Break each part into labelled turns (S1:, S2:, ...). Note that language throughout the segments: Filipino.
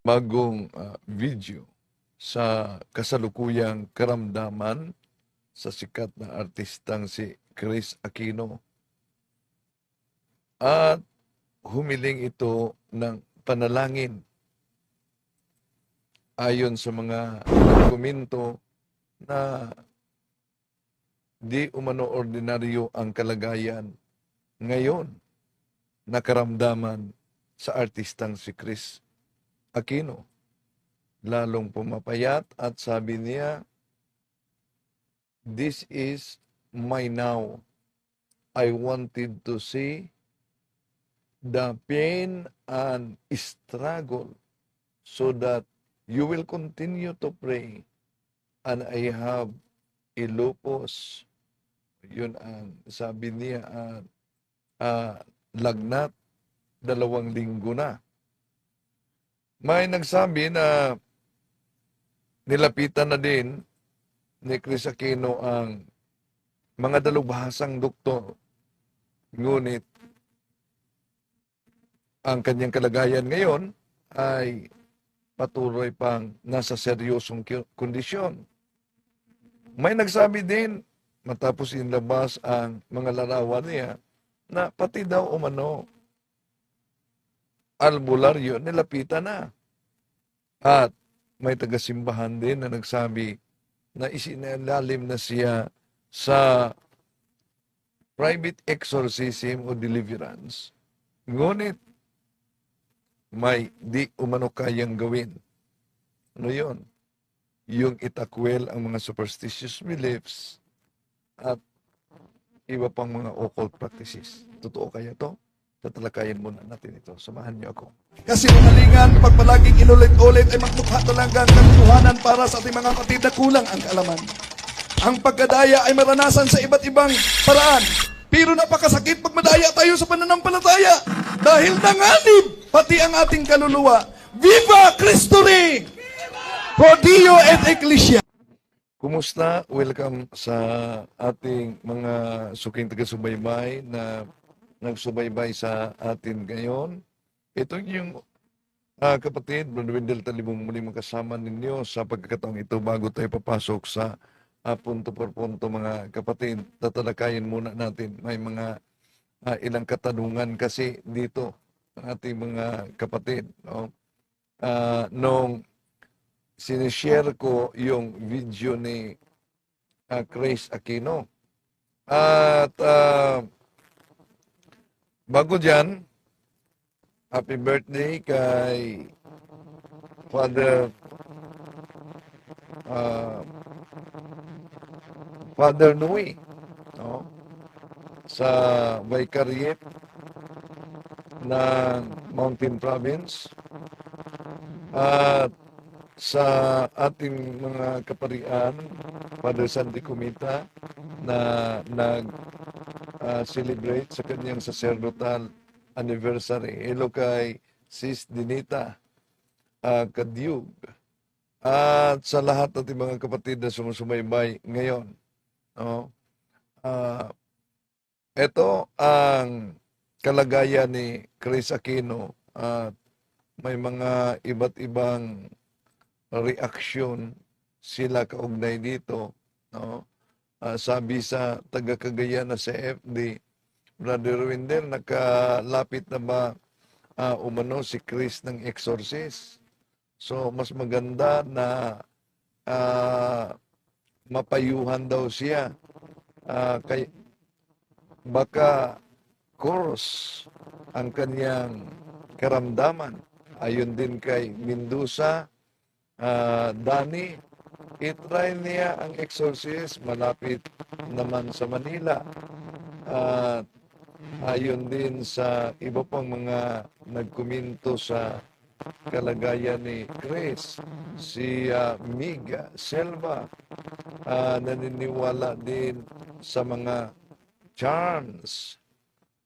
S1: bagong ah, video sa kasalukuyang karamdaman sa sikat na artistang si Chris Aquino. At humiling ito ng panalangin ayon sa mga dokumento na di umano ordinaryo ang kalagayan ngayon na karamdaman sa artistang si Chris Aquino. Lalong pumapayat at sabi niya, This is my now. I wanted to see the pain and struggle so that you will continue to pray and I have a. Yun ang sabi niya at ah, lagnat dalawang linggo na. May nagsabi na nilapitan na din ni Chris Aquino ang mga dalubhasang doktor. Ngunit ang kanyang kalagayan ngayon ay patuloy pang nasa seryosong kondisyon. May nagsabi din matapos inlabas ang mga larawan niya na pati daw umano albularyo nilapitan na. At may tagasimbahan din na nagsabi na isinalalim na siya sa private exorcism o deliverance. Ngunit may di umano kayang gawin. Ano yun? Yung itakwel ang mga superstitious beliefs at iba pang mga occult practices. Totoo kaya to? Tatalakayin muna natin ito. Samahan niyo ako.
S2: Kasi umalingan, pag palaging inulit-ulit ay magmukha talaga ang katotohanan para sa ating mga kapatid na kulang ang kaalaman. Ang pagkadaya ay maranasan sa iba't ibang paraan. Pero napakasakit pag madaya tayo sa pananampalataya. Dahil nanganib pati ang ating kaluluwa. Viva Cristo Rey! Pro Dio et Ecclesia.
S1: Kumusta? Welcome sa ating mga suking taga-subaybay na nagsubaybay sa atin ngayon. Ito yung ah, kapatid, Brother Wendell Talibong muli makasama ninyo sa pagkakataong ito bago tayo papasok sa ah, punto por punto mga kapatid. Tatalakayin muna natin. May mga ah, ilang katanungan kasi dito ang ating mga kapatid. No? Ah, nung sinishare ko yung video ni uh, Grace Aquino. At ah, bago dyan, happy birthday kay Father ah, Father Nui no? sa Baykariep ng Mountain Province at sa ating mga kaparian, Father Sandy Kumita, na nag-celebrate sa kanyang sacerdotal anniversary. Hello kay Sis Dinita uh, Kadyug. At sa lahat ng mga kapatid na sumusubaybay ngayon. No? Ah, ito ang kalagayan ni Chris Aquino at may mga iba't ibang reaksyon sila kaugnay dito. No? Ah, sabi sa taga-Cagayan na sa FD, Brother Wendell, nakalapit na ba ah, umano si Chris ng exorcist? So, mas maganda na ah, mapayuhan daw siya. Ah, kay, baka course ang kanyang karamdaman. Ayon din kay Mendoza, Ah, Dani, itry niya ang exorcist malapit naman sa Manila. At ayon din sa iba pang mga nagkuminto sa kalagayan ni Chris, si ah, Miga Selva, ah, naniniwala din sa mga charms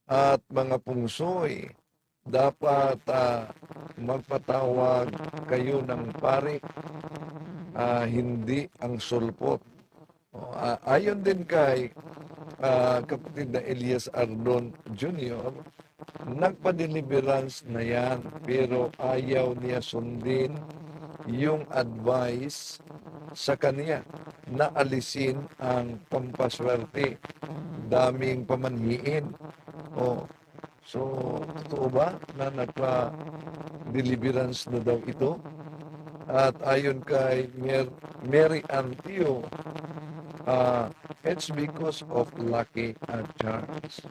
S1: at mga pungsoy dapat ah, magpatawag kayo ng pare, ah, hindi ang sulpot. O, ah, ayon din kay ah, kapatid na Elias Ardon Jr., nagpa-deliverance na yan, pero ayaw niya sundin yung advice sa kanya na alisin ang pampaswerte, daming pamanhiin. Oh, so, totoo ba na nagpa-deliverance na daw ito? At ayon kay Mer Mary Antio, uh, it's because of lucky and chance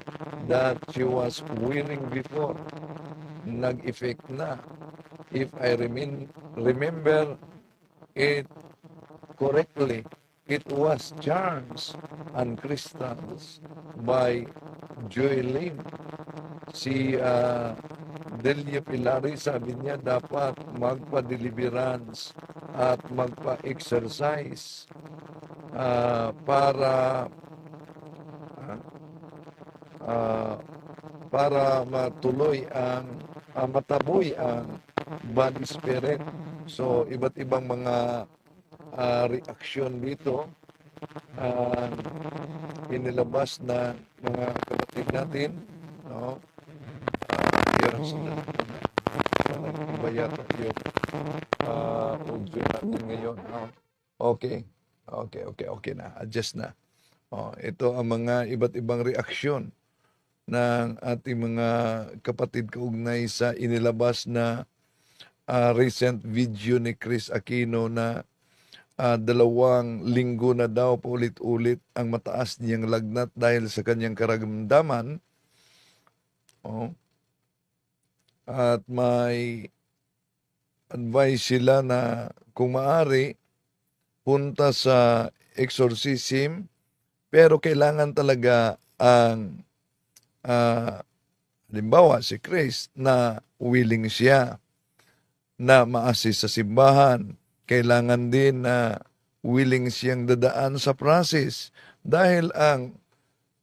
S1: that she was willing before. Nag-effect na. If I remain, remember it correctly, it was chance and crystals by Joy Lim. Si uh, Delia Pilari sabi niya dapat magpa-deliverance at magpa-exercise ah, para ah, para matuloy ang ah, mataboy ang bad spirit. So iba't ibang mga ah, reaksyon dito ang inilabas na mga kapatid natin, no? Uh, sila. Iba yata yung uh, audio natin ngayon. no? Okay. Okay, okay, okay na. Adjust na. Oh, ito ang mga iba't ibang reaksyon ng ating mga kapatid kaugnay sa inilabas na ah, recent video ni Chris Aquino na ah, dalawang linggo na daw paulit-ulit ang mataas niyang lagnat dahil sa kanyang karamdaman. Oh. At may advice sila na kung maari punta sa exorcism. Pero kailangan talaga ang ah, halimbawa si Chris na willing siya na ma-assist sa simbahan. Kailangan din na willing siyang dadaan sa process. Dahil ang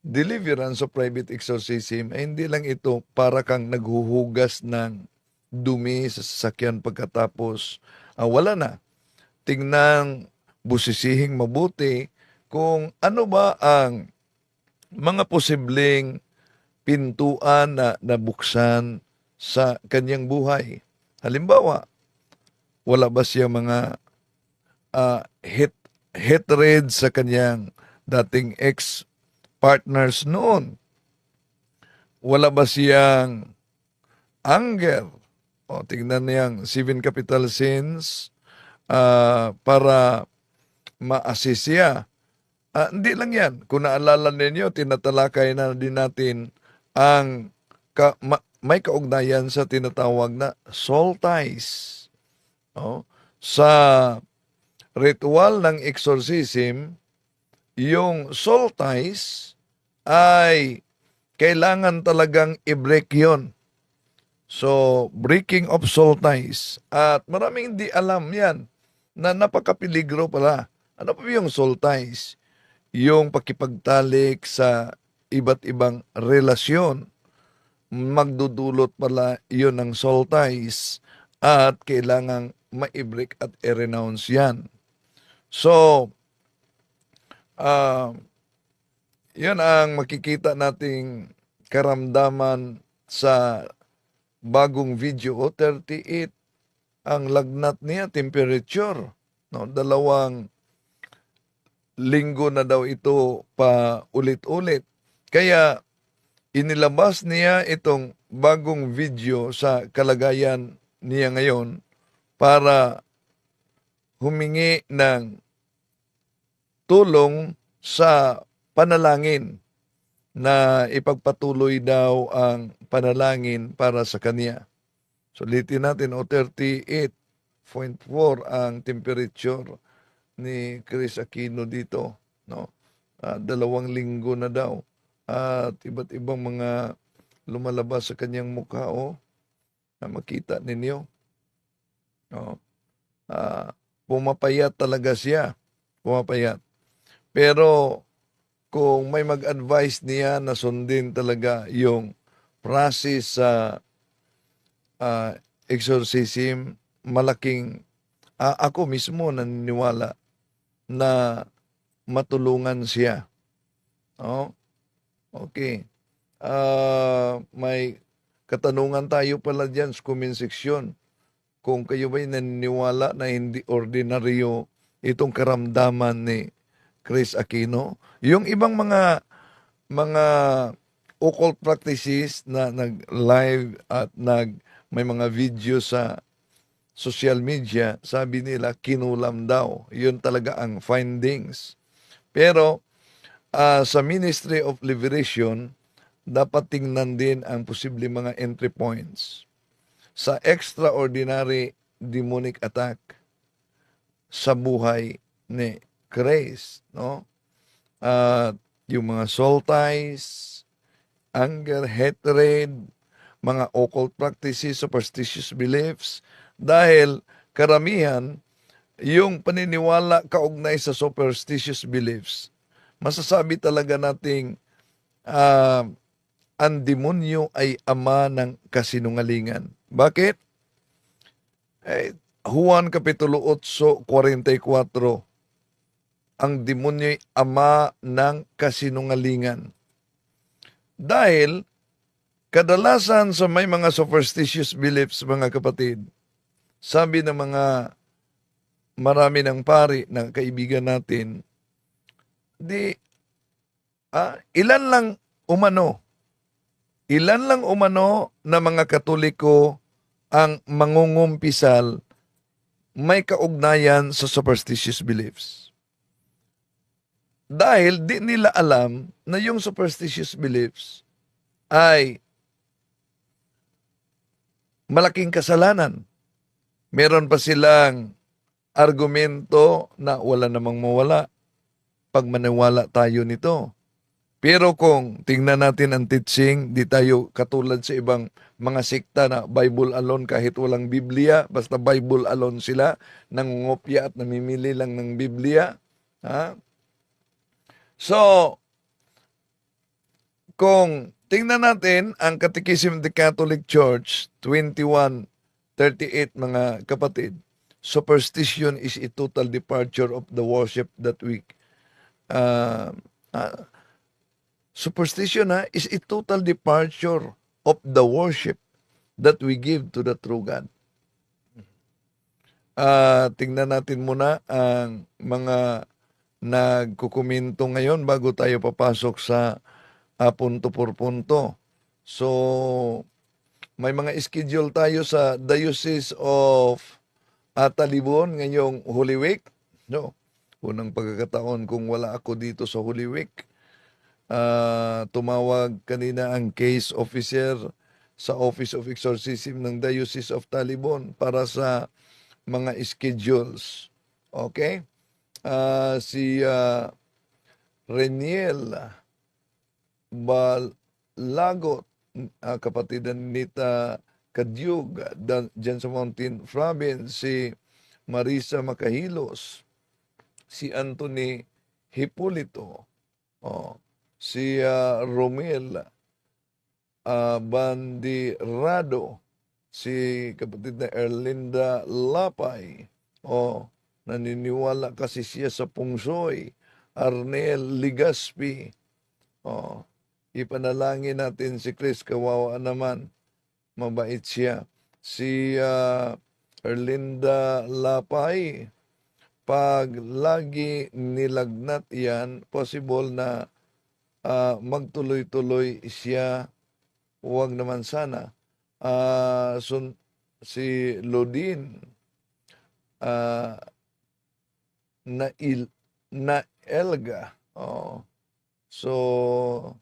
S1: deliverance of private exorcism ay hindi lang ito para kang naghuhugas ng dumi sa sasakyan pagkatapos ah, wala na. Tingnan, busisihing mabuti kung ano ba ang mga posibleng pintuan na nabuksan sa kanyang buhay. Halimbawa, wala ba siya mga ah, hit, hatred sa kanyang dating ex-partners noon? Wala ba siyang anger? O, tingnan niyang seven capital sins ah, para ma-assist siya. Ah, hindi lang yan. Kung naalala ninyo, tinatalakay na din natin ang ka, ma- may kaugnayan sa tinatawag na soul ties. No? Sa ritual ng exorcism, yung soul ties ay kailangan talagang i-break yun. So, breaking of soul ties. At maraming hindi alam yan na napakapiligro pala. Ano pa yung soul ties? Yung pakipagtalik sa iba't ibang relasyon. Magdudulot pala yun ng soul ties at kailangang ma-break at i-renounce yan. So, ah, yun ang makikita nating karamdaman sa bagong video. O 38 ang lagnat niya temperature. No dalawang linggo na daw ito pa ulit-ulit. Kaya inilabas niya itong bagong video sa kalagayan niya ngayon para humingi ng tulong sa panalangin na ipagpatuloy daw ang panalangin para sa kanya. Sulitin natin o 38.4 ang temperature ni Chris Aquino dito, no? Ah, dalawang linggo na daw. At iba't ibang mga lumalabas sa kanyang mukha oh, na makita ninyo. No? Ah, pumapayat talaga siya. Pumapayat. Pero kung may mag-advise niya na sundin talaga yung process sa ah, exorcism, malaking ah, ako mismo naniniwala na matulungan siya. Oh? Okay. Ah, may katanungan tayo pala dyan sa comment section. Kung kayo ba'y naniniwala na hindi ordinaryo itong karamdaman ni Chris Aquino. Yung ibang mga mga occult practices na nag-live at nag may mga video sa social media, sabi nila kinulam daw. Yun talaga ang findings. Pero ah, sa Ministry of Liberation, dapat tingnan din ang posible mga entry points sa extraordinary demonic attack sa buhay ni Grace, no? At yung mga soul ties, anger, hatred, mga occult practices, superstitious beliefs, dahil karamihan, yung paniniwala kaugnay sa superstitious beliefs, masasabi talaga nating ah, ang demonyo ay ama ng kasinungalingan. Bakit? Eh, Juan Kapitulo 8, 44, ang demonyo ay ama ng kasinungalingan. Dahil, kadalasan sa may mga superstitious beliefs, mga kapatid, sabi ng mga marami ng pari na kaibigan natin, di, ah, ilan lang umano, ilan lang umano na mga katoliko ang mangungumpisal may kaugnayan sa superstitious beliefs. Dahil di nila alam na yung superstitious beliefs ay malaking kasalanan. Meron pa silang argumento na wala namang mawala pag maniwala tayo nito. Pero kung tingnan natin ang teaching, di tayo katulad sa ibang mga sikta na Bible alone kahit walang Biblia, basta Bible alone sila, nangungopya at namimili lang ng Biblia. Ha? So, kung tingnan natin ang Catechism of the Catholic Church 2138 mga kapatid, superstition is a total departure of the worship that we uh, uh, superstition ha, is a total departure of the worship that we give to the true God. Ah, tingnan natin muna ang mga nagkukomento ngayon bago tayo papasok sa ah, punto por punto. So, may mga schedule tayo sa Diocese of ah, Talibon ngayong Holy Week. No? Unang pagkakataon kung wala ako dito sa Holy Week. Ah, tumawag kanina ang case officer sa Office of Exorcism ng Diocese of Talibon para sa mga schedules. Okay? Ah, si ah, Reniel Balagot, ah, kapatid ni Nita Kadyug, dyan sa Mountain Province, si Marisa Makahilos, si Anthony Hipolito, oh, si ah, Romel ah, Bandirado, si kapatid na Erlinda Lapay, oh, naniniwala kasi siya sa pungsoy, Arnel Ligaspi, oh, ipanalangin natin si Chris, kawawa naman, mabait siya. Si ah, Erlinda Lapay, pag lagi nilagnat yan, possible na ah, magtuloy-tuloy siya, huwag naman sana. Ah, sun, si Lodin, ah, na, il, na Elga, oh. so,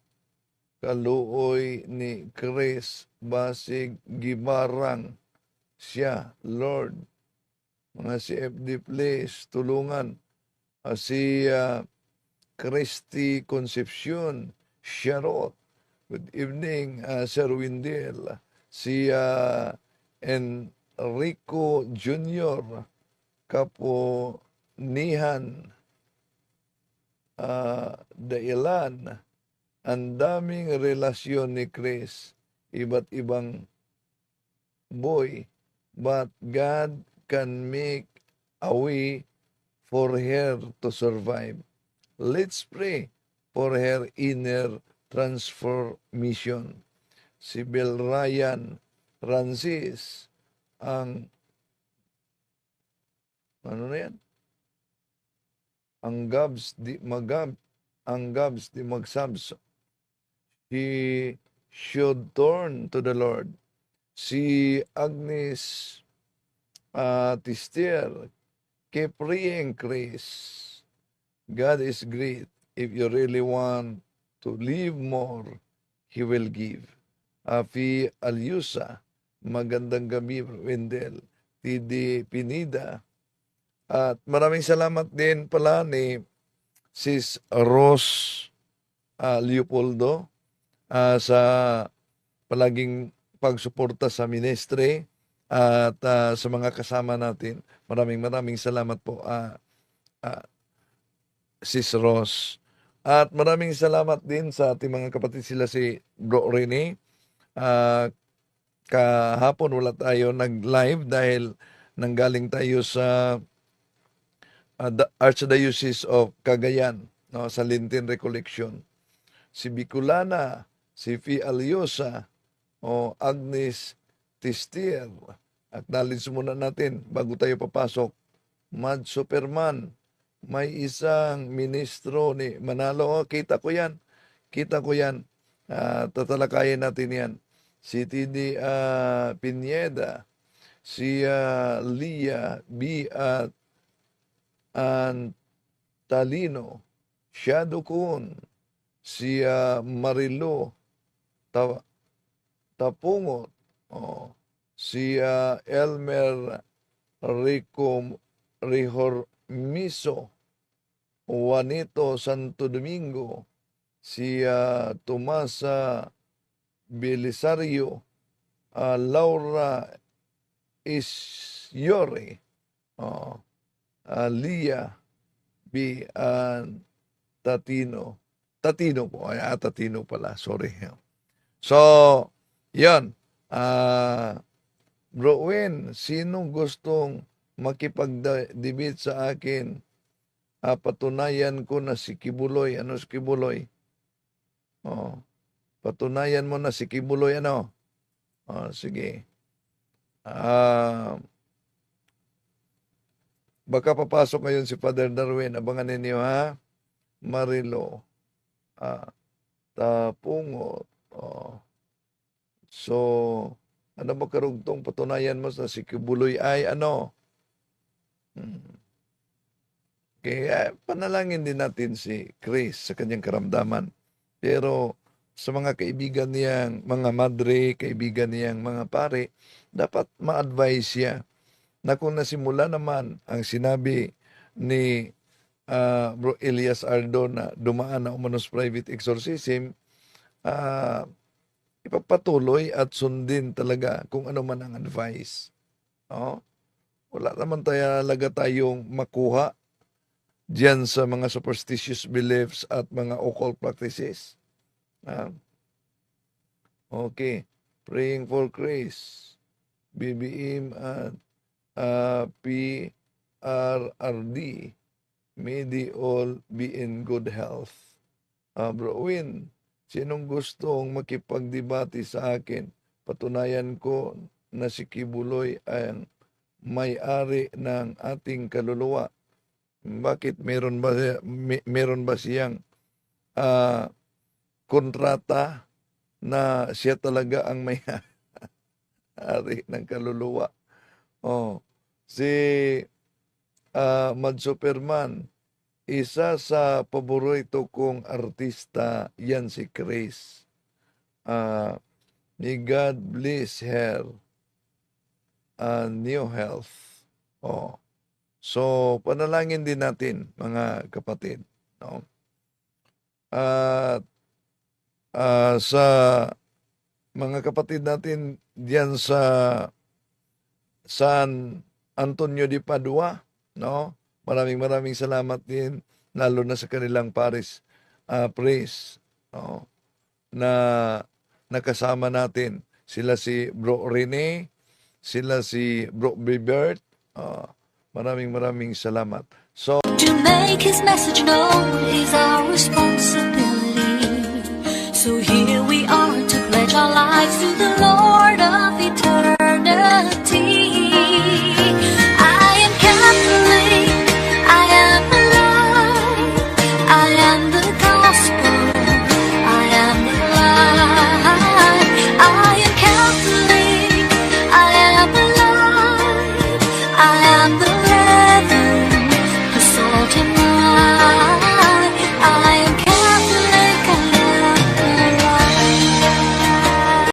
S1: kaluoy ni Chris Basig Gibarang siya, Lord. Mga CFD please, tulungan. Ah, si ah, Christy Concepcion, Sharot. Good evening, ah, Sir Windel. Si ah, Enrico Jr. Kaponihan ah, Dailan. Ang daming relasyon ni Chris. Iba't ibang boy. But God can make a way for her to survive. Let's pray for her inner transformation. si Bill Ryan Francis, ang ano na yan? Ang Gabs di Magab, ang Gabs di Magsabs. He should turn to the Lord. Si Agnes uh, Tistier, keep Chris. God is great. If you really want to live more, He will give. Afi Alyusa, magandang gabi, Wendell. Tidi Pinida. At maraming salamat din pala ni Sis Ros ah, Leopoldo ah, sa palaging pagsuporta sa ministry at ah, sa mga kasama natin. Maraming maraming salamat po, ah, ah, Sis Ros. At maraming salamat din sa ating mga kapatid sila si Bro Rene. Ah, kahapon wala tayo nag-live dahil nanggaling tayo sa uh, the Archdiocese of Cagayan no, sa Lintin Recollection. Si Bicolana, si Fi Aliosa, o Agnes Tistier. Acknowledge muna natin bago tayo papasok. Mad Superman, may isang ministro ni Manalo. Oh, kita ko yan. Kita ko yan. Ah, tatalakayin natin yan. Si Tidi ah, Pineda, si ah, Lia B. at Antalino, Shadow Kun, si ah, Marilo Ta- Tapungot, oh, si ah, Elmer Rico Rihormiso, Juanito Santo Domingo, si ah, Tomasa Belisario, ah, Laura Isyore, oh, ah, Lia B. and Tatino. Tatino po. Ay, ah, Tatino pala. Sorry. So, yan. Ah, Bro Win, sinong gustong makipag-debate sa akin? Ah, patunayan ko na si Kibuloy. Ano si Kibuloy? Oh, patunayan mo na si Kibuloy. Ano? Oh, sige. Ah, baka papasok ngayon si Father Darwin. Abangan ninyo ha. Marilo. Ah, Tapungot. Oh. So, ano ba karugtong patunayan mo sa si Kibuloy ay ano? Hmm. Kaya panalangin din natin si Chris sa kanyang karamdaman. Pero sa mga kaibigan niyang mga madre, kaibigan niyang mga pare, dapat ma-advise siya na kung nasimula naman ang sinabi ni ah, Bro Elias Ardo na dumaan na umanos private exorcism, ah, ipagpatuloy at sundin talaga kung ano man ang advice. No? Wala naman tayo talaga tayong makuha diyan sa mga superstitious beliefs at mga occult practices. Ah. Okay. Praying for Chris. BBM at uh, PRRD. May they all be in good health. Ah, Bro Win, sinong gustong makipagdebate sa akin? Patunayan ko na si Kibuloy ang may-ari ng ating kaluluwa. Bakit meron ba meron ba siyang ah, kontrata na siya talaga ang may-ari ng kaluluwa? Oh, si ah, Mad Superman, isa sa paborito kong artista yan si Chris. Ah, may God bless her and new health. Oh. So, panalangin din natin, mga kapatid. No? At ah, sa mga kapatid natin diyan sa San Antonio de Padua, no? Maraming maraming salamat din lalo na sa kanilang Paris ah, praise, no? Na nakasama natin sila si Bro Rene, sila si Bro Bibert. ah, maraming maraming salamat. So
S3: To make his message known is our responsibility. So here we are to pledge our lives to the